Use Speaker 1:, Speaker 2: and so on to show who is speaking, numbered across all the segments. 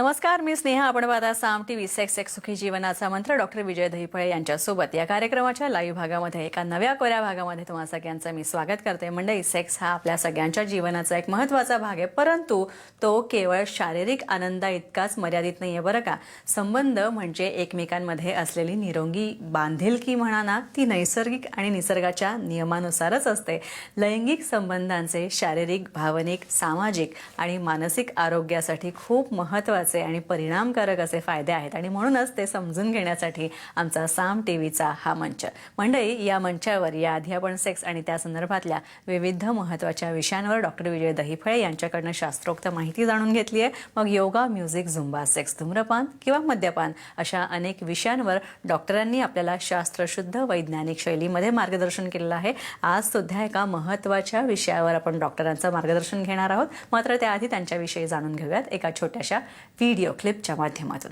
Speaker 1: नमस्कार मी स्नेहा आपण पाहता Saam T V sex sex सुखी जीवनाचा मंत्र डॉक्टर विजय दहीफळे यांच्यासोबत या कार्यक्रमाच्या लाईव्ह भागामध्ये एका नव्या कोऱ्या भागामध्ये तुम्हा सगळ्यांचं मी स्वागत करते. मंडळी सेक्स हा आपल्या सगळ्यांच्या जीवनाचा एक महत्त्वाचा भाग आहे परंतु तो केवळ शारीरिक आनंदा इतकाच मर्यादित आहे बरं का? संबंध म्हणजे एकमेकांमध्ये असलेली निरोगी बांधिलकी म्हणा ना ती नैसर्गिक आणि निसर्गाच्या नियमानुसारच असते. लैंगिक संबंधांचे शारीरिक भावनिक सामाजिक आणि मानसिक आरोग्यासाठी खूप महत्त्वाचे आणि परिणामकारक असे फायदे आहेत. आणि म्हणूनच ते समजून घेण्यासाठी आमचा साम टीव्हीचा हा मंच. मंडळी या मंचावर याआधी आपण सेक्स आणि त्या संदर्भातल्या विविध महत्त्वाच्या विषयांवर डॉक्टर विजय दहीफळे यांच्याकडनं शास्त्रोक्त माहिती जाणून घेतली आहे मग योगा म्युझिक झुंबा सेक्स धूम्रपान किंवा मद्यपान अशा अनेक विषयांवर डॉक्टरांनी आपल्याला शास्त्रशुद्ध वैज्ञानिक शैलीमध्ये मार्गदर्शन केलेलं आहे. आज सुद्धा एका महत्त्वाच्या विषयावर आपण डॉक्टरांचं मार्गदर्शन घेणार आहोत. मात्र त्याआधी त्यांच्याविषयी जाणून घेऊयात. एका छोट्याशा व्हिडिओ क्लिपच्या माध्यमातून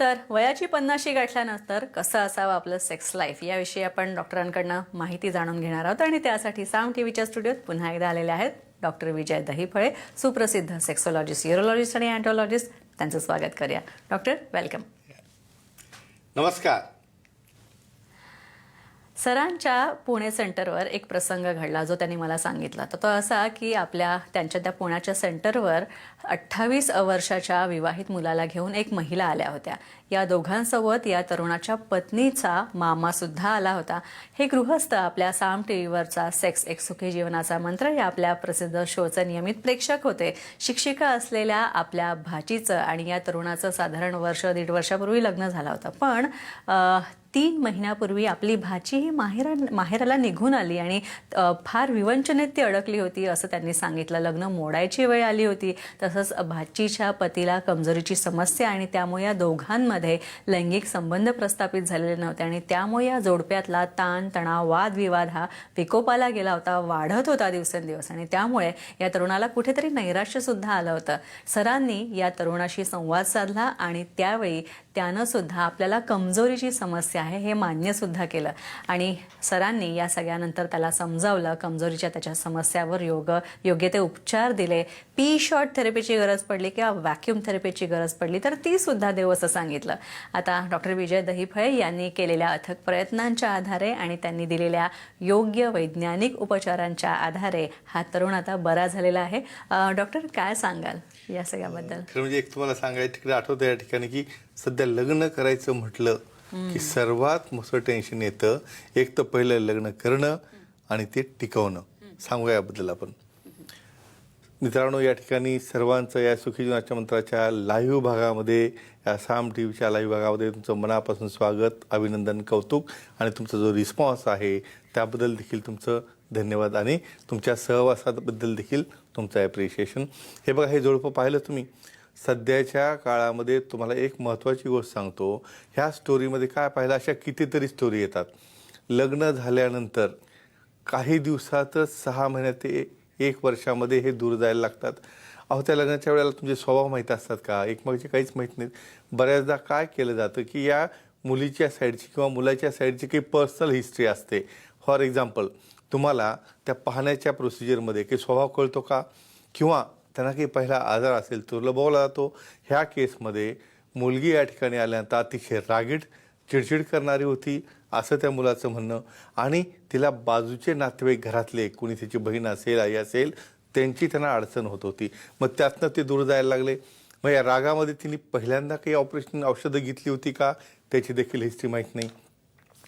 Speaker 1: तर वयाची पन्नाशी गाठल्यानंतर कसं असावं आपलं सेक्स लाईफ याविषयी आपण डॉक्टरांकडनं माहिती जाणून घेणार आहोत आणि त्यासाठी साम टीव्हीच्या स्टुडिओत पुन्हा एकदा आलेले आहेत डॉक्टर विजय दहीफळे सुप्रसिद्ध सेक्सोलॉजिस्ट युरोलॉजिस्ट आणि अँटोलॉजिस्ट त्यांचं स्वागत करूया. डॉक्टर वेलकम
Speaker 2: नमस्कार.
Speaker 1: सरांच्या पुणे सेंटरवर एक प्रसंग घडला जो त्यांनी मला सांगितला. तर तो असा की आपल्या त्यांच्या त्या पुण्याच्या सेंटरवर अठ्ठावीस वर्षाच्या विवाहित मुलाला घेऊन एक महिला आल्या होत्या. या दोघांसोबत या तरुणाच्या पत्नीचा मामासुद्धा आला होता. हे गृहस्थ आपल्या साम टी व्हीवरचा सेक्स एक सुखी जीवनाचा मंत्र या आपल्या प्रसिद्ध शोचे नियमित प्रेक्षक होते. शिक्षिका असलेल्या आपल्या भाचीचं आणि या तरुणाचं साधारण वर्ष दीड वर्षापूर्वी लग्न झालं होतं. पण तीन महिन्यापूर्वी आपली भाची ही माहेरा माहेराला निघून आली आणि फार विवंचनेत ती अडकली होती असं त्यांनी सांगितलं. लग्न मोडायची वेळ आली होती. तसंच भाचीच्या पतीला कमजोरीची समस्या आणि त्यामुळे या दोघांमध्ये लैंगिक संबंध प्रस्थापित झालेले नव्हते आणि त्यामुळे या जोडप्यातला ताण तणाव वादविवाद हा विकोपाला गेला होता वाढत होता दिवसेंदिवस आणि त्यामुळे या तरुणाला कुठेतरी नैराश्यसुद्धा आलं होतं. सरांनी या तरुणाशी संवाद साधला आणि त्यावेळी त्यानं सुद्धा आपल्याला कमजोरीची समस्या आहे हे मान्यसुद्धा केलं. आणि सरांनी या सगळ्यानंतर त्याला समजावलं कमजोरीच्या त्याच्या समस्यावर योग योग्य ते उपचार दिले. पी शॉर्ट थेरपीची गरज पडली किंवा व्हॅक्यूम थेरपीची गरज पडली तर ती सुद्धा देऊ असं सांगितलं. आता डॉक्टर विजय दहीफळे यांनी केलेल्या अथक प्रयत्नांच्या आधारे आणि त्यांनी दिलेल्या योग्य वैज्ञानिक उपचारांच्या आधारे हा तरुण आता बरा झालेला आहे. डॉक्टर काय सांगाल? या सगळ्याबद्दल.
Speaker 2: खरं म्हणजे एक तुम्हाला सांगायचं तिकडे आठवतं या ठिकाणी की सध्या लग्न करायचं म्हटलं की सर्वात मोठं टेन्शन येतं. एक तर पहिलं लग्न करणं आणि ते टिकवणं. सांगूया याबद्दल आपण. मित्रांनो या ठिकाणी सर्वांचं या सुखी जीवनाच्या मंत्राच्या लाईव्ह भागामध्ये या साम टी व्हीच्या लाईव्ह भागामध्ये तुमचं मनापासून स्वागत अभिनंदन कौतुक आणि तुमचा जो रिस्पॉन्स आहे त्याबद्दल देखील तुमचं धन्यवाद. आणि तुमच्या सहवासाबद्दल देखील तुमचं ॲप्रिशिएशन हे बघा हे जोडपं पाहिलं तुम्ही. सध्याच्या काळामध्ये तुम्हाला एक महत्त्वाची गोष्ट सांगतो. ह्या स्टोरीमध्ये काय पाहिलं अशा कितीतरी स्टोरी येतात. लग्न झाल्यानंतर काही दिवसातच सहा महिन्यात ते एक वर्षामध्ये हे दूर जायला लागतात. अहो त्या लग्नाच्या वेळेला तुमचे स्वभाव माहीत असतात का? एकमेकाचे काहीच माहीत नाहीत. बऱ्याचदा काय केलं जातं की या मुलीच्या साईडची किंवा मुलाच्या साईडची काही पर्सनल हिस्ट्री असते. फॉर एक्झाम्पल तुम्हाला त्या पाहण्याच्या प्रोसिजरमध्ये काही स्वभाव कळतो का? किंवा त्यांना काही पहिला आजार असेल तो लबवला जातो. ह्या केसमध्ये मुलगी या ठिकाणी आल्यानंतर अतिशय रागीट चिडचिड करणारी होती असं त्या मुलाचं म्हणणं. आणि तिला बाजूचे नातेवाईक घरातले कोणी तिची बहीण असेल आई असेल त्यांची त्यांना अडचण होत होती. मग त्यातनं ते दूर जायला लागले. मग या रागामध्ये तिने पहिल्यांदा काही ऑपरेशन औषधं घेतली होती का? त्याची देखील हिस्ट्री माहीत नाही.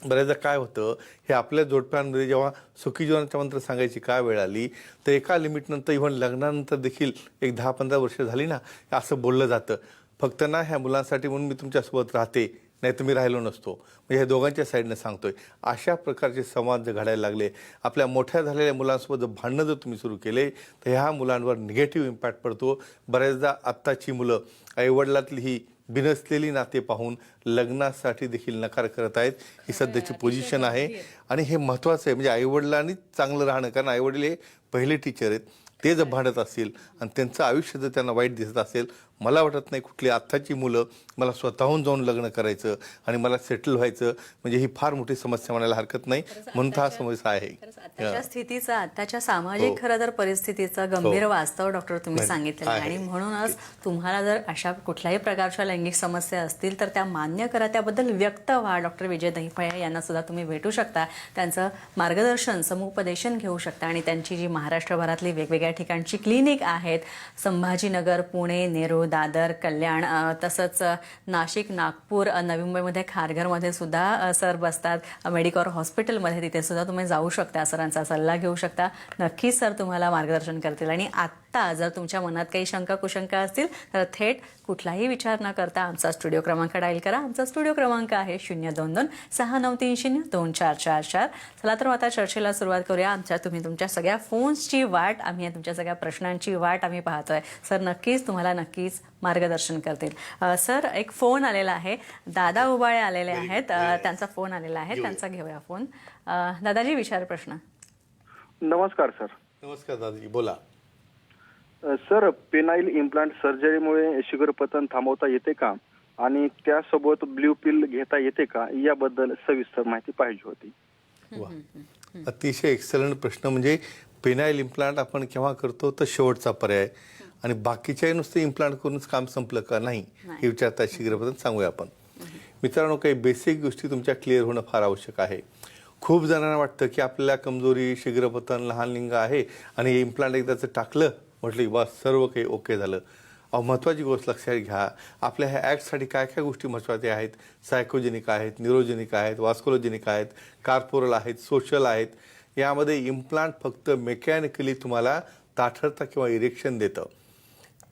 Speaker 2: बऱ्याचदा काय होतं हे आपल्या जोडप्यांमध्ये जेव्हा सुखी जीवनाच्या मंत्र सांगायची काय वेळ आली तर एका लिमिटनंतर इव्हन लग्नानंतर देखील एक दहा पंधरा वर्ष झाली ना असं बोललं जातं. फक्त ना ह्या मुलांसाठी म्हणून मी तुमच्यासोबत राहते नाही तर मी राहिलो नसतो. म्हणजे ह्या दोघांच्या साईडनं सांगतोय. अशा प्रकारचे संवाद जर घडायला लागले आपल्या मोठ्या झालेल्या मुलांसोबत जर भांडणं जर तुम्ही सुरू केले तर ह्या मुलांवर निगेटिव्ह इम्पॅक्ट पडतो. बऱ्याचदा आत्ताची मुलं आईवडिलातली ही बिनसलेली नाते पाहून लग्नासाठी देखील नकार करत आहेत. ही सध्याची पोझिशन आहे. आणि हे महत्त्वाचं आहे. म्हणजे आईवडिलांनी चांगलं राहणं कारण आईवडील हे पहिले टीचर आहेत. ते जर भांडत असतील आणि त्यांचं आयुष्य जर त्यांना वाईट दिसत असेल मला वाटत नाही कुठली आत्ताची मुलं मला स्वतःहून जाऊन लग्न करायचं आणि मला सेटल व्हायचं म्हणजे ही फार मोठी समस्या म्हणायला हरकत नाही. म्हणून हा समस्या आहे.
Speaker 1: स्थितीचं आताच्या सामाजिक खरं तर परिस्थितीचं गंभीर वास्तव डॉक्टर तुम्ही
Speaker 2: हो.
Speaker 1: आहे. आणि म्हणूनच तुम्हाला जर अशा कुठल्याही प्रकारच्या लैंगिक समस्या असतील तर त्या मान्य करा. त्याबद्दल व्यक्त व्हा. डॉक्टर विजय दहिफळे यांना सुद्धा तुम्ही भेटू शकता. त्यांचं मार्गदर्शन समुपदेशन घेऊ शकता. आणि त्यांची जी महाराष्ट्रभरातली वेगवेगळ्या ठिकाणची क्लिनिक आहेत संभाजीनगर पुणे नेरूळ दादर कल्याण तसंच नाशिक नागपूर नवी मुंबईमध्ये खारघरमध्ये सुद्धा सर बसतात. अ, मेडिकॉर हॉस्पिटलमध्ये तिथे सुद्धा तुम्ही जाऊ शकता. सरांचा सल्ला घेऊ शकता. नक्कीच सर तुम्हाला मार्गदर्शन करतील. आणि आत्ता जर तुमच्या मनात काही शंका कुशंका असतील तर थेट कुठलाही विचार न करता आमचा स्टुडिओ क्रमांक डायल करा. आमचा स्टुडिओ क्रमांक आहे शून्य दोन दोन सहा नऊ तीन शून्य दोन चार चार चार. चला तर आता चर्चेला सुरुवात करूया. आमच्या तुम्ही तुमच्या सगळ्या फोन्सची वाट आम्ही तुमच्या सगळ्या प्रश्नांची वाट आम्ही पाहतोय. सर नक्कीच तुम्हाला नक्कीच मार्गदर्शन करतील. अ, सर एक फोन आलेला आहे. दादा उबाळे आलेले आहेत. अ, त्यांचा फोन आलेला आहे. त्यांचा घेऊया फोन. अ, दादाजी विचार प्रश्न.
Speaker 3: नमस्कार सर.
Speaker 2: नमस्कार दादाजी. बोला.
Speaker 3: अ, सर पेनाईल इम्प्लांट सर्जरीमुळे शुगर पतन थांबवता येते का? आणि त्यासोबत ब्ल्यू पिल घेता येते का? याबद्दल सविस्तर माहिती पाहिजे होती.
Speaker 2: वा. अतिशय एक्सलंट प्रश्न. म्हणजे पेनाईल इम्प्लांट आपण केव्हा करतो तर शेवटचा पर्याय. आणि बाकीच्याही नुसते इम्प्लांट करूनच काम संपलं का नाही हे विचारता शीघ्रपद्धत सांगूया आपण. मित्रांनो काही बेसिक गोष्टी तुमच्या क्लिअर होणं फार आवश्यक आहे. खूप जणांना वाटतं की आपल्याला कमजोरी शीघ्रपतन लहान लिंग आहे आणि हे इम्प्लांट एकदाचं टाकलं म्हटलं की बस सर्व काही ओके झालं. अहो महत्त्वाची गोष्ट लक्षात घ्या. आपल्या ह्या ॲक्टसाठी काय काय गोष्टी महत्त्वाच्या आहेत? सायकोजेनिक आहेत न्यूरोजेनिक आहेत वास्कोलोजेनिक आहेत कार्पोरल आहेत सोशल आहेत. यामध्ये इम्प्लांट फक्त मेकॅनिकली तुम्हाला ताठरता किंवा इरेक्शन देतं.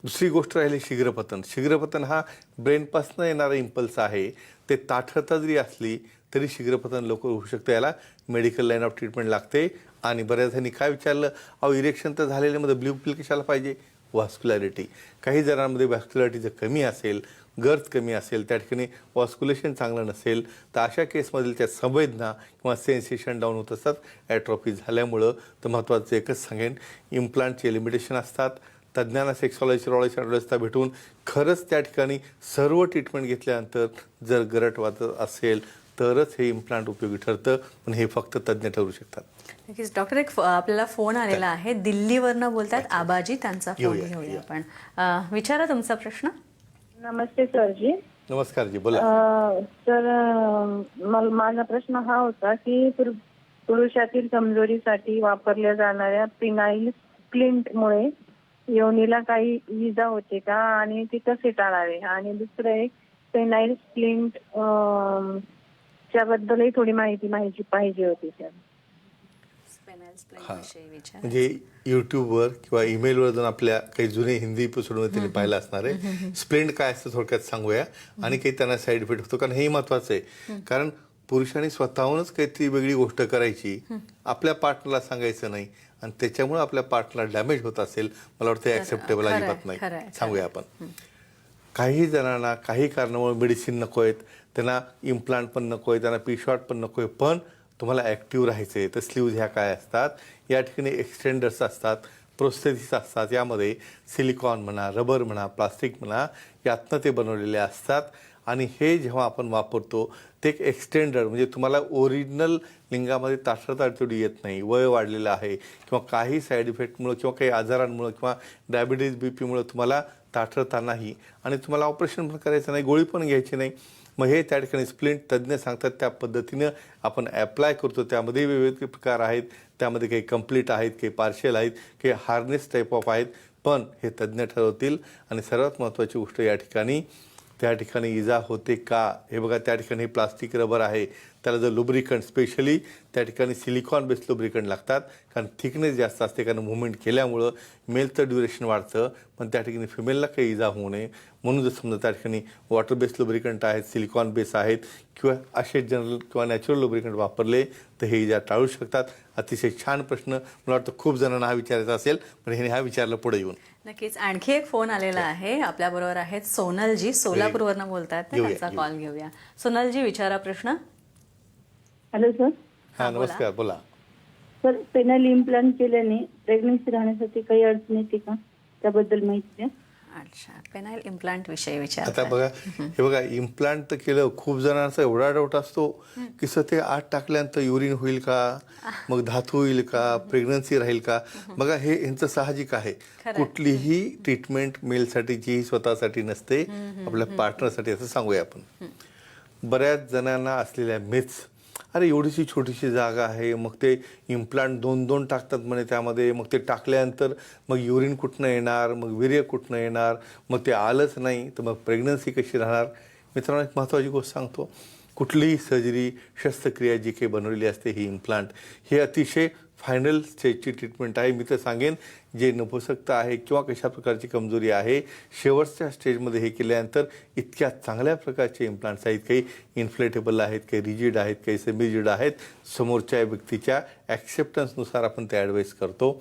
Speaker 2: दुसरी गोष्ट राहिली शीघ्रपतन. शीघ्रपतन हा ब्रेनपासून येणारा इम्पल्स आहे. ते ताठरता जरी असली तरी शीघ्रपतन लवकर होऊ शकतं. याला मेडिकल लाईन ऑफ ट्रीटमेंट लागते. आणि बऱ्याच जणांनी काय विचारलं? अहो इरेक्शन तर झालेल्यामध्ये ब्ल्यू पिल कशाला पाहिजे? व्हॉस्क्युलॅरिटी काही जणांमध्ये व्हॉस्क्युलॅरिटी जर कमी असेल गर्थ कमी असेल त्या ठिकाणी वॉस्क्युलेशन चांगलं नसेल तर अशा केसमधील त्या संवेदना किंवा सेन्सेशन डाऊन होत असतात. ॲट्रॉफी झाल्यामुळं तर महत्त्वाचं एकच सांगेन. इम्प्लांटचे लिमिटेशन असतात. तज्ज्ञांना सेक्सॉलॉजी रॉलॉजी ॲडव्हान्सला भेटून खरंच त्या ठिकाणी सर्व ट्रीटमेंट घेतल्यानंतर जर गरट वाजत असेल तरच हे इम्प्लांट उपयोगी ठरतं. पण हे फक्त तज्ज्ञ ठरू शकतात.
Speaker 1: नक्कीच. डॉक्टर एक आपल्याला फोन आलेला आहे. दिल्लीवरनं बोलतात आबाजी. त्यांचा फोन
Speaker 2: घेऊया.
Speaker 1: आपण. विचारा तुमचा प्रश्न.
Speaker 4: नमस्ते सरजी.
Speaker 2: नमस्कार जी बोला.
Speaker 4: मल- माझा प्रश्न हा होता की पुर- पुरुषातील कमजोरीसाठी वापरल्या जाणाऱ्या पिनाईल स्प्लिंटमुळे योनीला काही इजा होते का? आणि ती कसे टाळावे? आणि दुसरं एक पेनाईल स्प्लिंट अ, त्याबद्दलही थोडी माहिती माहिती पाहिजे होती सर.
Speaker 2: म्हणजे युट्यूबवर किंवा ईमेलवर जाऊन आपल्या काही जुने हिंदी एपिसोडमध्ये त्यांनी पाहिलं असणार आहे स्प्लेंड काय असतं थोडक्यात सांगूया. आणि काही त्यांना साईड इफेक्ट होतो कारण हे महत्वाचं आहे. कारण पुरुषांनी स्वतःहूनच काहीतरी वेगळी गोष्ट करायची. आपल्या पार्टनरला सांगायचं नाही. आणि त्याच्यामुळे आपल्या पार्टनरला डॅमेज होत असेल मला वाटतं
Speaker 1: आहे,
Speaker 2: अजिबात नाही. सांगूया आपण. काही जणांना काही कारणामुळे मेडिसिन नको आहेत त्यांना इम्प्लांट पण नको आहे त्यांना पिशॉट पण नको आहे पण तुम्हाला ॲक्टिव्ह राहायचं आहे तर स्लीव्ज ह्या काय असतात? या ठिकाणी एक्सटेंडर्स असतात प्रोस्थेसिस असतात यामध्ये सिलिकॉन म्हणा रबर म्हणा प्लास्टिक म्हणा यातनं ते बनवलेले असतात. आणि हे जेव्हा आपण वापरतो ते एक एक्सटेंडर म्हणजे तुम्हाला ओरिजिनल लिंगामध्ये ताठरता अडचणी येत नाही वय वाढलेलं आहे किंवा काही साईड इफेक्टमुळं किंवा काही आजारांमुळं किंवा डायबिटीज बी पीमुळं तुम्हाला ताठरता नाही आणि तुम्हाला ऑपरेशन पण करायचं नाही गोळी पण घ्यायची नाही. मग हे त्या ठिकाणी स्प्लिंट तज्ज्ञ सांगतात त्या पद्धतीनं आपण ॲप्लाय करतो. त्यामध्ये विविध प्रकार आहेत त्यामध्ये काही कंप्लीट आहेत काही पार्शियल आहेत काही हार्नेस टाईप ऑफ आहेत. पण हे तज्ज्ञ ठरवतील आणि सर्वात महत्त्वाची गोष्ट या ठिकाणी त्या ठिकाणी इजा होते का? हे बघा त्या ठिकाणी प्लास्टिक रबर आहे. त्याला जर लुब्रिकंट स्पेशली त्या ठिकाणी सिलिकॉन बेस्ड लुब्रिकंट लागतात कारण थिकनेस जास्त असते कारण मुवमेंट केल्यामुळं मेलचं ड्युरेशन वाढतं पण त्या ठिकाणी फिमेलला काही इजा होऊ नये. म्हणून जर समजा त्या ठिकाणी वॉटर बेस्ड लुब्रिकंट आहेत सिलिकॉन बेस आहेत किंवा असे जनरल किंवा नॅचरल लुब्रिकंट वापरले तर हे इजा टाळू शकतात. अतिशय छान प्रश्न. मला वाटतं खूप जणांना हा विचारायचा असेल पण ह्याने हा विचारलं पुढे येऊन.
Speaker 1: नक्कीच. आणखी एक फोन आलेला आहे. आपल्या बरोबर आहेत सोनलजी. सोलापूरवरनं बोलतात त्यांचा. कॉल घेऊया. सोनलजी विचारा प्रश्न.
Speaker 4: Hello sir.
Speaker 2: हा
Speaker 1: बोला.
Speaker 2: नमस्कार. बोला.
Speaker 4: सर पेनल इम्प्लांट केल्याने प्रेग्नन्सी राहण्यासाठी काही अडचण येते का? त्याबद्दल माहिती द्या.
Speaker 1: अच्छा पेनाईल इम्प्लांट विषयी विचार
Speaker 2: आता बघा हे बघा इम्प्लांट तर केलं खूप जणांचा एवढा डाऊट असतो की सर ते आत टाकल्यानंतर युरिन होईल का? मग धातू होईल का? प्रेग्नन्सी राहील का? बघा हे यांचं साहजिक आहे. कुठलीही ट्रीटमेंट मेलसाठी जी स्वतःसाठी नसते आपल्या पार्टनरसाठी असं सांगूया आपण. बऱ्याच जणांना असलेल्या मिथ्स अरे एवढीशी छोटीशी जागा आहे. मग ते इम्प्लांट दोन दोन टाकतात म्हणे त्यामध्ये. मग ते टाकल्यानंतर मग युरिन कुठनं येणार? मग वीर्य कुठनं येणार? मग ते आलंच नाही तर मग प्रेग्नन्सी कशी राहणार? मित्रांनो एक महत्त्वाची गोष्ट सांगतो. कुठलीही सर्जरी शस्त्रक्रिया जी काही बनवलेली असते ही इम्प्लांट हे अतिशय फायनल स्टेजची ट्रीटमेंट आहे. मी तर सांगेन जे नपुसकता आहे किंवा कशा प्रकारची कमजोरी आहे शेवटच्या स्टेजमध्ये हे केल्यानंतर इतक्या चांगल्या प्रकारचे इम्प्लांट्स आहेत. काही इन्फ्लेटेबल आहेत काही रिजिड आहेत काही सेमिजिड आहेत. समोरच्या व्यक्तीच्या ॲक्सेप्टन्सनुसार आपण ते ॲडवाईस करतो.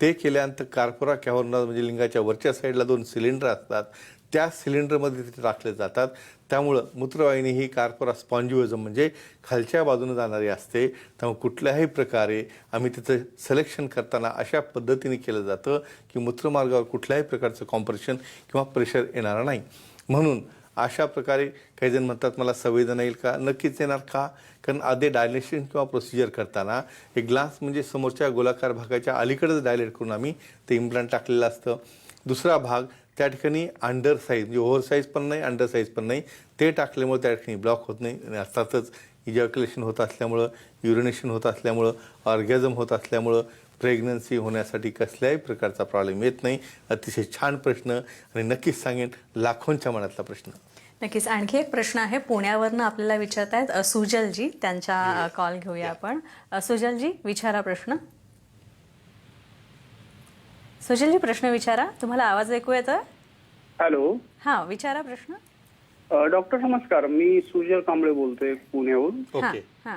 Speaker 2: ते केल्यानंतर कार्पोरा कॅव्हर्नर म्हणजे लिंगाच्या वरच्या साईडला दोन सिलेंडर असतात. त्या सिलेंडरमध्ये ते टाकले जातात. त्यामुळं मूत्रवाहिनी ही कार्पोरा स्पॉन्जिओझम म्हणजे खालच्या बाजूने जाणारी असते. त्यामुळे कुठल्याही प्रकारे आम्ही तिचं सिलेक्शन करताना अशा पद्धतीने केलं जातं की मूत्रमार्गावर कुठल्याही प्रकारचं कॉम्प्रेशन किंवा प्रेशर येणार नाही. म्हणून अशा प्रकारे काही जण म्हणतात मला संवेदना येईल का? नक्कीच येणार का? कारण आधी डायलेशन किंवा प्रोसिजर करताना एक ग्लास म्हणजे समोरच्या गोलाकार भागाच्या अलीकडेच डायलेट करून आम्ही ते इम्प्लांट टाकलेलं असतं. दुसरा भाग त्या ठिकाणी अंडर साईज म्हणजे ओव्हर साईज पण नाही अंडर साईज पण नाही. ते टाकल्यामुळे त्या ठिकाणी ब्लॉक होत नाही. आणि अर्थातच इजॅक्युलेशन होत असल्यामुळं युरिनेशन होत असल्यामुळं ऑर्गॅझम होत असल्यामुळं प्रेग्नन्सी होण्यासाठी कसल्याही प्रकारचा प्रॉब्लेम येत नाही. अतिशय छान प्रश्न. आणि नक्कीच सांगेन लाखोंच्या मनातला प्रश्न.
Speaker 1: नक्कीच. आणखी एक प्रश्न आहे. पुण्यावरनं आपल्याला विचारतायत सुजलजी त्यांचा कॉल घेऊया आपण. सुजलजी विचारा प्रश्न. सुजलजी प्रश्न विचारा. तुम्हाला आवाज ऐकू येतोय?
Speaker 5: हॅलो.
Speaker 1: हा विचारा प्रश्न.
Speaker 5: अ, डॉक्टर नमस्कार. मी सुजल कांबळे बोलतोय पुण्याहून.
Speaker 1: हा
Speaker 2: ओके.
Speaker 1: हा.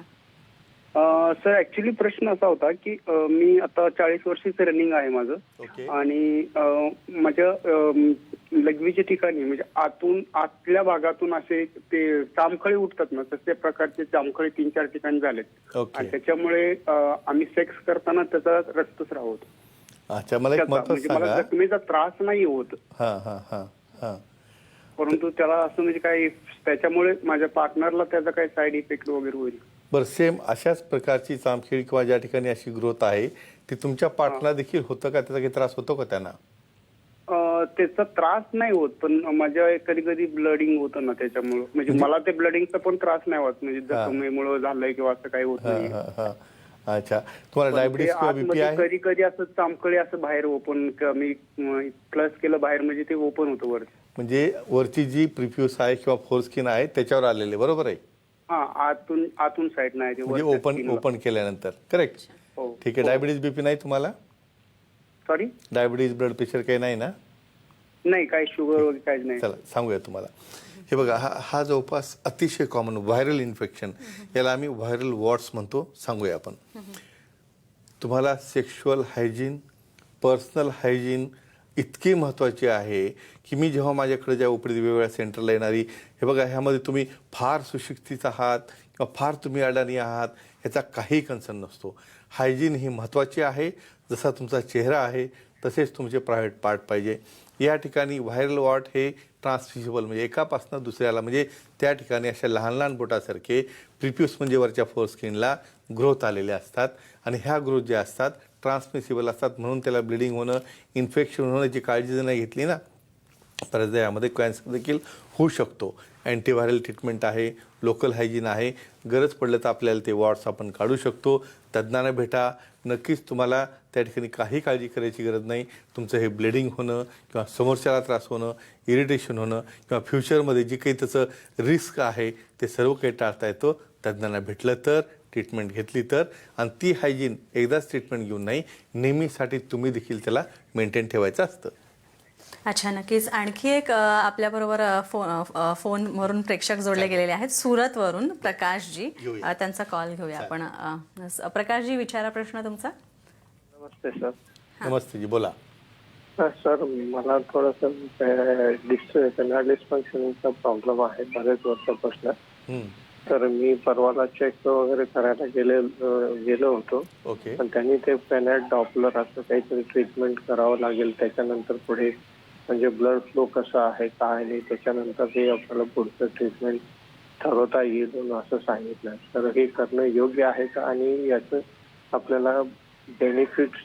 Speaker 5: अ, सर ऍक्च्युली प्रश्न असा होता की अ, मी आता चाळीस वर्षाचं रनिंग आहे माझं.
Speaker 2: ओके.
Speaker 5: आणि अ, माझ्या अम, लघवीच्या ठिकाणी म्हणजे आतून आतल्या भागातून असे ते चामखळे उठतात ना तसे प्रकारचे चामखळे तीन चार ठिकाणी झालेत.
Speaker 2: ओके.
Speaker 5: आणि त्याच्यामुळे अ, आम्ही सेक्स करताना त्याचा रक्तस्राव होतो.
Speaker 2: अच्छा मला एक महत्वाचं
Speaker 5: म्हणजे मला
Speaker 2: सांगा.
Speaker 5: जखमेचा त्रास नाही होत.
Speaker 2: हां हां हां हां.
Speaker 5: परंतु त्याला असं म्हणजे काही त्याच्यामुळे माझ्या पार्टनरला त्याचा काही साईड इफेक्ट वगैरे होईल.
Speaker 2: बरं सेम अशाच प्रकारची चामखीळ किंवा ज्या ठिकाणी अशी ग्रोथ आहे ती तुमच्या पार्टनर देखील होतं का? त्याचा काही त्रास होतो का त्यांना?
Speaker 5: अ, त्याचा त्रास नाही होत पण माझ्या कधी कधी ब्लडिंग होतं ना त्याच्यामुळं. म्हणजे मला ते ब्लडिंगचा पण त्रास नाही होत. म्हणजे जखमेमुळे झालंय किंवा असं काही होत नाही
Speaker 2: हां हां. अच्छा. तुम्हाला डायबिटीस किंवा बीपी आहे?
Speaker 5: कधी कधी असं चामकळे असं बाहेर ओपन मी प्लस केलं बाहेर म्हणजे ते ओपन होतं वर
Speaker 2: म्हणजे वरची जी प्रिफ्यूस आहे किंवा फोरस्किन आहे त्याच्यावर आलेले बरोबर आहे?
Speaker 5: हा आतून आतून साईड नाही
Speaker 2: म्हणजे ओपन. ओपन केल्यानंतर. करेक्ट
Speaker 5: हो.
Speaker 2: ठीक आहे. डायबिटीस बीपी नाही तुम्हाला?
Speaker 5: सॉरी
Speaker 2: डायबिटीस ब्लड प्रेशर काही नाही ना?
Speaker 5: नाही काही शुगर वगैरे काहीच नाही.
Speaker 2: चला सांगूया तुम्हाला. हे बघा हा हा जवळपास अतिशय कॉमन व्हायरल इन्फेक्शन याला आम्ही व्हायरल वॉर्ड्स म्हणतो सांगूया आपण. तुम्हाला सेक्शुअल हायजीन पर्सनल हायजीन इतकी महत्त्वाची आहे की मी जेव्हा माझ्याकडे ज्या उपडी वेगवेगळ्या सेंटरला येणारी हे बघा ह्यामध्ये तुम्ही फार सुशिक्षित आहात किंवा फार तुम्ही अडाणी आहात ह्याचा काही कन्सर्न नसतो. हायजीन ही महत्त्वाची आहे. जसा तुमचा चेहरा आहे तसेच तुमचे प्रायव्हेट पार्ट पाहिजे. या ठिकाणी व्हायरल वॉट हे ट्रान्समिसिबल म्हणजे एकापासनं दुसऱ्याला म्हणजे त्या ठिकाणी अशा लहान लहान बोटासारखे प्रिप्युस म्हणजे वरच्या फोरस्किनला ग्रोथ आलेले असतात. आणि ह्या ग्रोथ ज्या असतात ट्रान्समिसिबल असतात म्हणून त्याला ब्लिडिंग होणं इन्फेक्शन होण्याची काळजी जर नाही घेतली ना हृदयामध्ये कॅन्सर देखील होऊ शकतो. अँटीव्हायरल ट्रीटमेंट आहे लोकल हायजीन आहे. गरज पडलं तर आपल्याला ते वॉर्ड्स आपण काढू शकतो. तज्ज्ञांना भेटा. नक्कीच तुम्हाला त्या ठिकाणी काही काळजी करायची गरज नाही. तुमचं हे ब्लिडिंग होणं किंवा समोरच्याला त्रास होणं इरिटेशन होणं किंवा फ्युचरमध्ये जी काही त्याचं रिस्क आहे ते सर्व काही टाळता येतं. तज्ज्ञांना भेटलं तर ट्रीटमेंट घेतली तर. आणि ती हायजीन एकदाच ट्रीटमेंट घेऊन नाही नेहमीसाठी तुम्ही देखील त्याला मेंटेन ठेवायचं असतं.
Speaker 1: अच्छा नक्कीच आणखी एक आपल्याबरोबर फोन अ, फोनवरून प्रेक्षक जोडले गेलेले आहेत. सुरतवरून प्रकाशजी
Speaker 2: घेऊया.
Speaker 1: त्यांचा कॉल घेऊया आपण. अ, प्रकाशजी विचारा प्रश्न तुमचा.
Speaker 5: नमस्ते सर.
Speaker 2: नमस्ते जी बोला.
Speaker 5: हा, सर मला थोडंसं डिस्फंक्शनचा प्रॉब्लेम आहे बरेच वर्षापासून.
Speaker 2: हम्म,
Speaker 5: तर मी परवाला चेक वगैरे करायला गेले अं, गेलो होतो.
Speaker 2: ओके.
Speaker 5: पण त्यांनी ते पेनॅट डॉपलर असं काहीतरी ट्रीटमेंट करावं लागेल. त्याच्यानंतर पुढे म्हणजे ब्लड फ्लो कसा आहे काय नाही त्याच्यानंतर ते आपल्याला पुढचं ट्रीटमेंट ठरवता येईल असं सांगितलं. तर हे करणं योग्य आहे का? आणि याचं आपल्याला बेनिफिट्स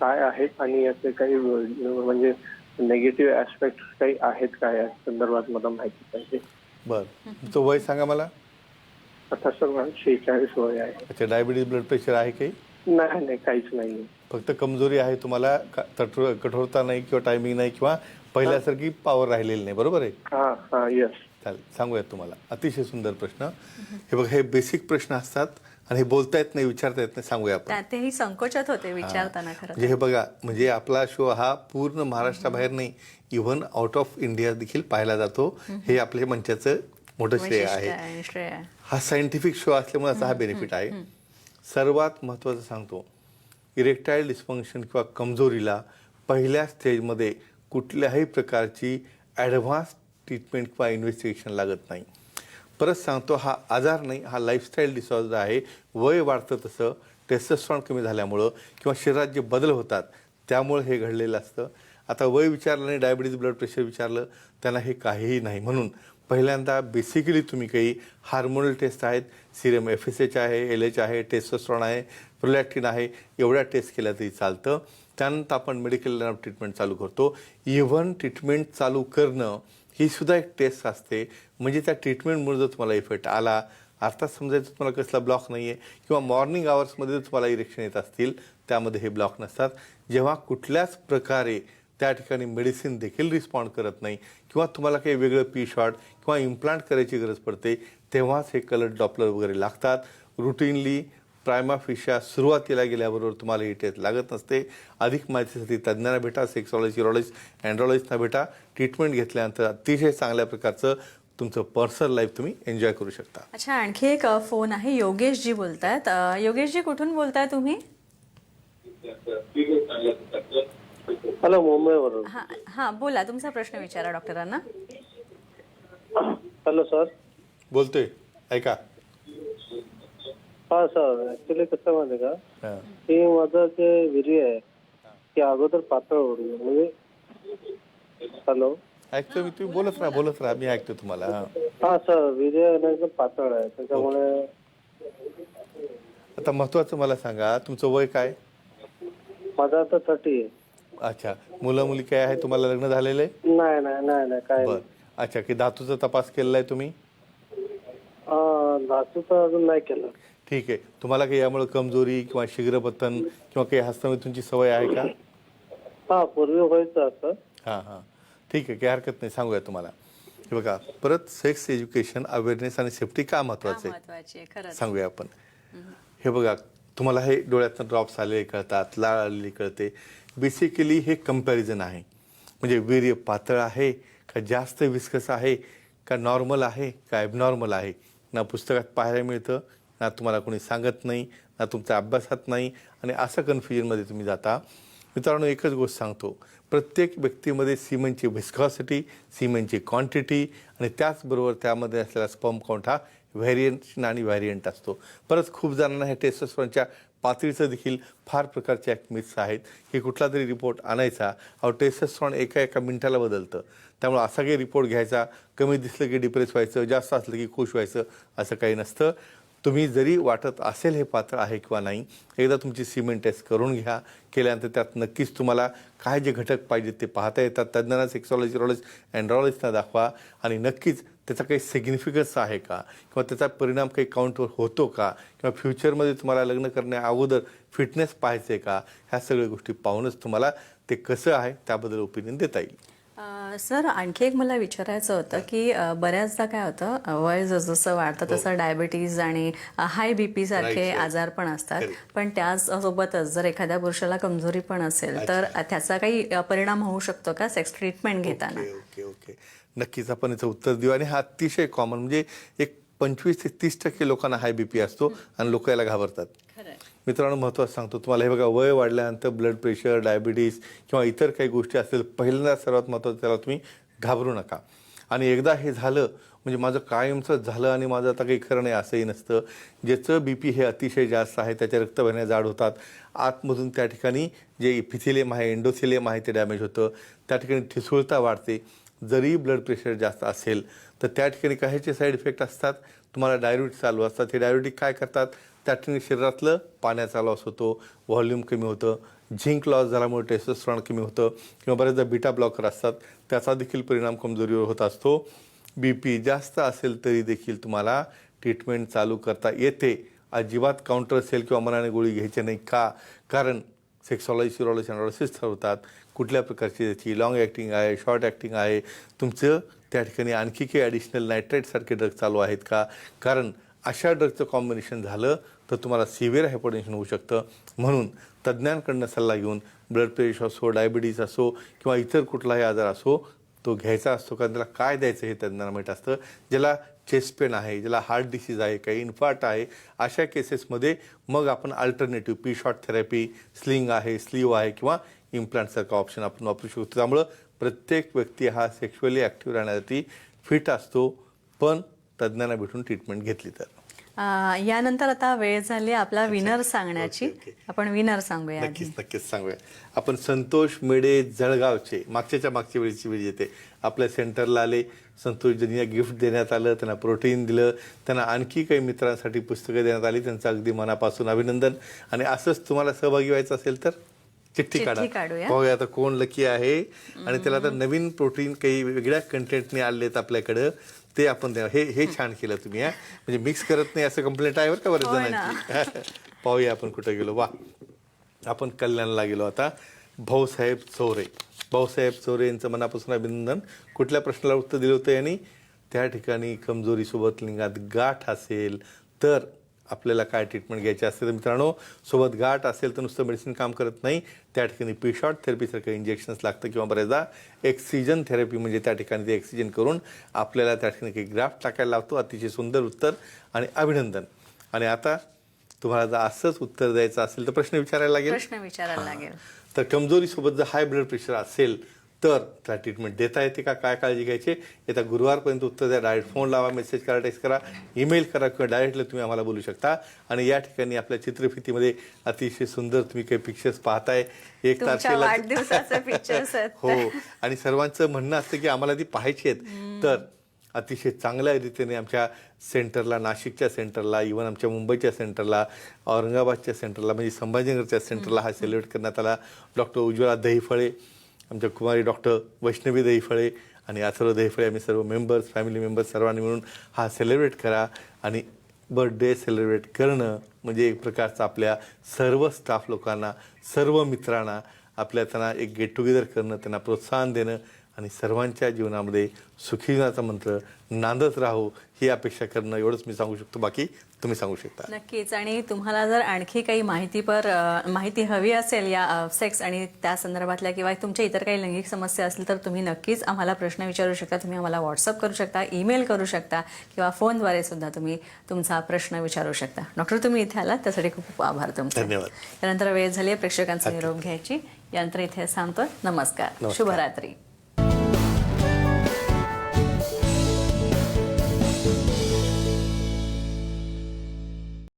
Speaker 5: काय आहेत? आणि याचे काही म्हणजे निगेटिव्ह ऍस्पेक्ट काही आहेत का? या संदर्भात मला माहिती पाहिजे.
Speaker 2: बर. तुमचं वय सांगा मला.
Speaker 5: आता सर मला शेहेचाळीस वय आहे.
Speaker 2: अच्छा डायबिटीज ब्लड प्रेशर आहे काही?
Speaker 5: नाही नाही काहीच नाही.
Speaker 2: फक्त कमजोरी आहे तुम्हाला कठोरता नाही किंवा टायमिंग नाही किंवा पहिल्यासारखी पॉवर राहिलेली नाही बरोबर आहे?
Speaker 5: हा हा येस
Speaker 2: चालेल सांगूयात तुम्हाला. अतिशय सुंदर प्रश्न. हे बघा हे बेसिक प्रश्न असतात आणि हे बोलता येत नाही विचारता येत नाही सांगूया आपण.
Speaker 1: तेही संकोचात होते विचारताना खरं
Speaker 2: म्हणजे हे बघा म्हणजे आपला शो हा पूर्ण महाराष्ट्राबाहेर नाही इव्हन आउट ऑफ इंडिया देखील पाहिला जातो. हे आपल्या मंचाचं मोठं श्रेय आहे. हा सायंटिफिक शो असल्यामुळे असा हा बेनिफिट आहे. सर्वात महत्त्वाचं सांगतो. इरेक्टाईल डिस्फंक्शन किंवा कमजोरीला पहिल्या स्टेजमध्ये कुठल्याही प्रकारची ॲडव्हान्स ट्रीटमेंट किंवा इन्व्हेस्टिगेशन लागत नाही. परत सांगतो हा आजार नाही हा लाईफस्टाईल डिसऑर्डर आहे. वय वाढतं तसं टेस्टस्ट्रॉन कमी झाल्यामुळं किंवा शरीरात जे बदल होतात त्यामुळे हे घडलेलं असतं. आता वय विचारलं आणि डायबिटीज ब्लड प्रेशर विचारलं त्यांना हे काहीही नाही म्हणून पहिल्यांदा बेसिकली तुम्ही काही हार्मोनल टेस्ट आहेत सिरम एफ एस एच आहे एल एच आहे टेस्टोस्ट्रॉन आहे प्रोलॅक्टिन आहे एवढ्या टेस्ट केल्या तरी चालतं. त्यानंतर आपण मेडिकल ट्रीटमेंट चालू करतो. इव्हन ट्रीटमेंट चालू करणं ही सुद्धा एक टेस्ट असते. म्हणजे त्या ट्रीटमेंटमुळे जर तुम्हाला इफेक्ट आला अर्थात समजायचं तुम्हाला कसला ब्लॉक नाही आहे किंवा मॉर्निंग आवर्समध्ये तुम्हाला इरेक्शन येत असतील त्यामध्ये हे ब्लॉक नसतात. जेव्हा कुठल्याच प्रकारे त्या ठिकाणी मेडिसिन देखील रिस्पॉन्ड करत नाही किंवा तुम्हाला काही वेगळं पी शॉट किंवा इम्प्लांट करायची गरज पडते तेव्हाच हे कलर डॉपलर वगैरे लागतात. रुटीनली प्रायमा फिशा सुरुवातीला गेल्याबरोबर तुम्हाला ही टेस्ट लागत नसते. अधिक माहितीसाठी तज्ज्ञांना भेटा सेक्सॉलॉजी युरोलॉजिस्ट अँड्रॉलॉजिस्टना भेटा. ट्रीटमेंट घेतल्यानंतर अतिशय चांगल्या प्रकारचं तुमचं पर्सनल लाईफ तुम्ही एन्जॉय करू शकता.
Speaker 1: अच्छा आणखी एक फोन आहे. योगेशजी बोलतायत. अ, योगेशजी कुठून बोलताय तुम्ही?
Speaker 5: हॅलो मुंबईवरून.
Speaker 1: हा हा बोला. तुमचा प्रश्न विचारा डॉक्टरांना.
Speaker 5: Hello sir.
Speaker 2: बोलतोय ऐका.
Speaker 5: हा सर ऍक्च्युली कसं माहिती का?
Speaker 2: हां.
Speaker 5: की माझं जे विरी आहे ते अगोदर पातळ होती म्हणजे हॅलो.
Speaker 2: ऐकतो मी तुम्ही बोलत राहा बोलत राहा मी ऐकतो तुम्हाला हां.
Speaker 5: हा सर विरी आहे ना एकदम पातळ आहे त्याच्यामुळे
Speaker 2: आता महत्वाचं मला सांगा तुमचं वय काय?
Speaker 5: माझं आता थर्टी आहे.
Speaker 2: अच्छा मुलं मुली काय आहे तुम्हाला लग्न झालेलं आहे?
Speaker 5: नाही नाही नाही नाही काय
Speaker 2: बर. अच्छा की धातूचा तपास केलेला आहे तुम्ही?
Speaker 5: नाही धातूचं अजून नाही केलं.
Speaker 2: ठीक आहे. तुम्हाला काही यामुळे कमजोरी किंवा शीघ्रपतन किंवा काही हस्तमिथूनची सवय आहे का?
Speaker 5: हा पूर्वी व्हायचं असं.
Speaker 2: हां हां. ठीक आहे काही हरकत नाही. सांगूया तुम्हाला. हे बघा परत सेक्स एज्युकेशन अवेअरनेस आणि सेफ्टी का महत्वाचं आहे?
Speaker 1: महत्वाची आहे? खरंच.
Speaker 2: सांगूया आपण. हे बघा तुम्हाला हे डोळ्यातनं ड्रॉप्स आलेले कळतात. लाळ आलेली कळते. बेसिकली हे कंपॅरिझन आहे. म्हणजे वीर्य पातळ आहे का जास्त विस्कस आहे का नॉर्मल आहे का ॲबनॉर्मल आहे? ना पुस्तकात पाहायला मिळतं ना तुम्हाला कोणी सांगत नाही ना तुमचा अभ्यासात नाही आणि असं कन्फ्युजनमध्ये तुम्ही जाता. मित्रांनो एकच गोष्ट सांगतो. प्रत्येक व्यक्तीमध्ये सिमेंटची व्हिस्कॉसिटी सिमेंटची क्वांटिटी आणि त्याचबरोबर त्यामध्ये असलेला स्पम काउंट हा व्हॅरियंट आणि व्हॅरियंट असतो. परत खूप जणांना ह्या टेस्टोस्टेरॉनच्या पातळीचं देखील फार प्रकारचे मिथ्स आहेत. की कुठला तरी रिपोर्ट आणायचा अहो टेस्टोस्टेरॉन एका एका मिनिटाला बदलतं. त्यामुळे असा काही रिपोर्ट घ्यायचा कमी दिसलं की डिप्रेस व्हायचं जास्त असलं की खुश व्हायचं असं काही नसतं. तुम्ही जरी वाटत असेल हे पात्र आहे किंवा नाही एकदा तुमची सिमेंट टेस्ट करून घ्या. केल्यानंतर त्यात नक्कीच तुम्हाला काय जे घटक पाहिजेत ते पाहता येतात. तज्ज्ञांना सेक्सॉलॉजी रॉलॉजिस्ट अँड्रॉलॉजिस्टना दाखवा. आणि नक्कीच त्याचा काही सिग्निफिकन्स आहे का? किंवा त्याचा परिणाम काही काउंटवर होतो का? किंवा फ्युचरमध्ये तुम्हाला लग्न करण्या अगोदर फिटनेस पाहायचं का? ह्या सगळ्या गोष्टी पाहूनच तुम्हाला ते कसं आहे त्याबद्दल ओपिनियन देता येईल.
Speaker 1: सर आणखी एक मला विचारायचं होतं की बऱ्याचदा काय होतं वय जसं वाढतं तसं डायबिटीज आणि हाय बीपी सारखे
Speaker 2: हो. Right, right.
Speaker 1: आजार पण असतात. पण त्याचसोबतच जर एखाद्या पुरुषाला कमजोरी पण असेल तर त्याचा काही परिणाम होऊ शकतो का? सेक्स ट्रीटमेंट घेताना.
Speaker 2: ओके ओके नक्कीच आपण याचं उत्तर देऊ. आणि हा अतिशय कॉमन म्हणजे एक पंचवीस ते तीस टक्के लोकांना हाय बीपी असतो आणि लोक याला घाबरतात. मित्रांनो महत्त्वाचं सांगतो तुम्हाला हे बघा वय वाढल्यानंतर ब्लड प्रेशर डायबिटीस किंवा इतर काही गोष्टी असतील पहिल्यांदा सर्वात महत्त्वाचं त्याला तुम्ही घाबरू नका. आणि एकदा हे झालं म्हणजे माझं कायमचं झालं आणि माझं आता काही खरं नाही असंही नसतं. ज्याचं बी पी हे अतिशय जास्त आहे त्याच्या रक्तवाहिन्या जाड होतात. आतमधून त्या ठिकाणी जे इपिथिलियम आहे एंडोथिलियम आहे ते डॅमेज होतं. त्या ठिकाणी ठिसूळता वाढते. जरी ब्लड प्रेशर जास्त असेल तर त्या ठिकाणी काहीचे साईड इफेक्ट असतात. तुम्हाला डायबिटीज चालू असतात. हे डायबिटीक काय करतात? त्या ठिकाणी शरीरातलं पाण्याचा लॉस होतो व्हॉल्यूम कमी होतं झिंक लॉस झाल्यामुळे टेस्टोस्टेरॉन कमी होतं किंवा बऱ्याचदा बीटा ब्लॉकर असतात. त्याचा देखील परिणाम कमजोरीवर होत असतो. बी पी जास्त असेल तरी देखील तुम्हाला ट्रीटमेंट चालू करता येते. अजिबात काउंटर असेल किंवा मनाने गोळी घ्यायची नाही का? कारण सेक्सॉलॉजी सिरॉलॉजी अनालिसिस ठरवतात कुठल्या प्रकारची त्याची लॉंग ॲक्टिंग आहे शॉर्ट ॲक्टिंग आहे तुमचं त्या ठिकाणी आणखी काही ॲडिशनल नायट्रेटसारखे ड्रग चालू आहेत का? कारण अशा ड्रगचं कॉम्बिनेशन झालं तर तुम्हाला सिव्हिअर हायपरटेन्शन होऊ शकतं. म्हणून तज्ज्ञांकडनं सल्ला घेऊन ब्लड प्रेशर असो डायबिटीज असो किंवा इतर कुठलाही आजार असो तो घ्यायचा असतो. कारण त्याला काय द्यायचं हे तज्ज्ञांना माहीत असतं. ज्याला चेस्ट पेन आहे ज्याला हार्ट डिसीज आहे काही इन्फार्ट आहे अशा केसेसमध्ये मग आपण alternative P short therapy sling आहे स्लीव आहे किंवा इम्प्लांटसारखा ऑप्शन आपण वापरू शकतो. त्यामुळं प्रत्येक व्यक्ती हा सेक्शुअली ॲक्टिव्ह राहण्यासाठी फिट असतो पण तज्ज्ञांना भेटून ट्रीटमेंट घेतली तर.
Speaker 1: यानंतर आता वेळ झाली आपला विनर सांगण्याची. आपण विनर सांगूया.
Speaker 2: नक्कीच नक्कीच सांगूया. आपण संतोष मेडे जळगावचे मागच्याच्या मागच्या वेळीची वेळ येते. आपल्या सेंटरला आले संतोष ज्यांनी गिफ्ट देण्यात आलं त्यांना प्रोटीन दिलं त्यांना आणखी काही मित्रांसाठी पुस्तकं देण्यात आली. त्यांचं अगदी मनापासून अभिनंदन. आणि असंच तुम्हाला सहभागी व्हायचं असेल तर? चिठ्ठी काढा.
Speaker 1: काढूया.
Speaker 2: पाहूया आता कोण लकी आहे आणि त्याला आता नवीन प्रोटीन काही वेगळ्या कंटेंटने आलेत आपल्याकडं ते आपण हे हे छान केलं तुम्ही हा. म्हणजे मिक्स करत नाही असं कंप्लेंट आहे बरं का बरेच
Speaker 1: ना.
Speaker 2: जणांची. पाहूया आपण कुठं गेलो. वा. आपण कल्याणला गेलो आता. भाऊसाहेब चौरे. भाऊसाहेब चौरे यांचं मनापासून अभिनंदन. कुठल्या प्रश्नाला उत्तर दिलं होतं यांनी? त्या ठिकाणी कमजोरीसोबत लिंगात गाठ असेल तर आपल्याला काय ट्रीटमेंट घ्यायची असते तर मित्रांनो सोबत गाठ असेल तर नुसतं मेडिसिन काम करत नाही. त्या ठिकाणी पी शॉर्ट थेरपीसारखं इंजेक्शन्स लागतं किंवा बऱ्याचदा एक्सिजन थेरपी म्हणजे त्या ठिकाणी ते एक्सिजन करून आपल्याला त्या ठिकाणी काही ग्राफ्ट टाकायला लागतो अतिशय सुंदर उत्तर आणि अभिनंदन. आणि आता तुम्हाला जर असंच उत्तर द्यायचं असेल तर प्रश्न विचारायला लागेल.
Speaker 1: प्रश्न विचारायला लागेल.
Speaker 2: तर कमजोरीसोबत जर हाय ब्लड प्रेशर असेल तर त्या ट्रीटमेंट देता येते का काय काळजी घ्यायची? येत्या गुरुवारपर्यंत उत्तर द्या. डायरेक्ट फोन लावा मेसेज करा टेक्स्ट करा ईमेल करा किंवा डायरेक्टली तुम्ही आम्हाला बोलू शकता. आणि या ठिकाणी आपल्या चित्रफितीमध्ये अतिशय सुंदर तुम्ही काही पिक्चर्स पाहताय. एक तारखेला हो. आणि सर्वांचं म्हणणं असतं की आम्हाला ती पाहायची आहेत. तर अतिशय चांगल्या रीतीने आमच्या सेंटरला नाशिकच्या सेंटरला इवन आमच्या मुंबईच्या सेंटरला औरंगाबादच्या सेंटरला म्हणजे संभाजीनगरच्या सेंटरला हा सेलिब्रेट करण्यात आला. डॉक्टर उज्ज्वला दहीफळे आमच्या कुमारी डॉक्टर वैष्णवी दहीफळे आणि अथर्व दहीफळे आम्ही सर्व मेंबर्स फॅमिली मेंबर्स सर्वांनी मिळून हा सेलिब्रेट करा आणि बर्थडे सेलिब्रेट करणं म्हणजे एक प्रकारचं आपल्या सर्व स्टाफ लोकांना सर्व मित्रांना आपल्या त्यांना एक गेट टुगेदर करणं त्यांना प्रोत्साहन देणं आणि सर्वांच्या जीवनामध्ये सुखी जीवनाचा मंत्र नांदत राहू ही अपेक्षा करणं एवढंच मी सांगू शकतो. बाकी तुम्ही सांगू शकता.
Speaker 1: नक्कीच. आणि तुम्हाला जर आणखी काही माहितीपर माहिती हवी असेल या सेक्स आणि त्या संदर्भातल्या किंवा तुमच्या इतर काही लैंगिक समस्या असतील तर तुम्ही नक्कीच आम्हाला प्रश्न विचारू शकता. तुम्ही आम्हाला व्हॉट्सअप करू शकता ईमेल करू शकता किंवा फोनद्वारे सुद्धा तुम्ही तुमचा प्रश्न विचारू शकता. डॉक्टर तुम्ही इथे आलात त्यासाठी खूप खूप आभार तुमचे.
Speaker 2: धन्यवाद.
Speaker 1: त्यानंतर वेळ झाली आहे प्रेक्षकांचा निरोप घ्यायची. यानंतर इथे सांगतो नमस्कार.
Speaker 2: नमस्कार.
Speaker 1: शुभरात्री.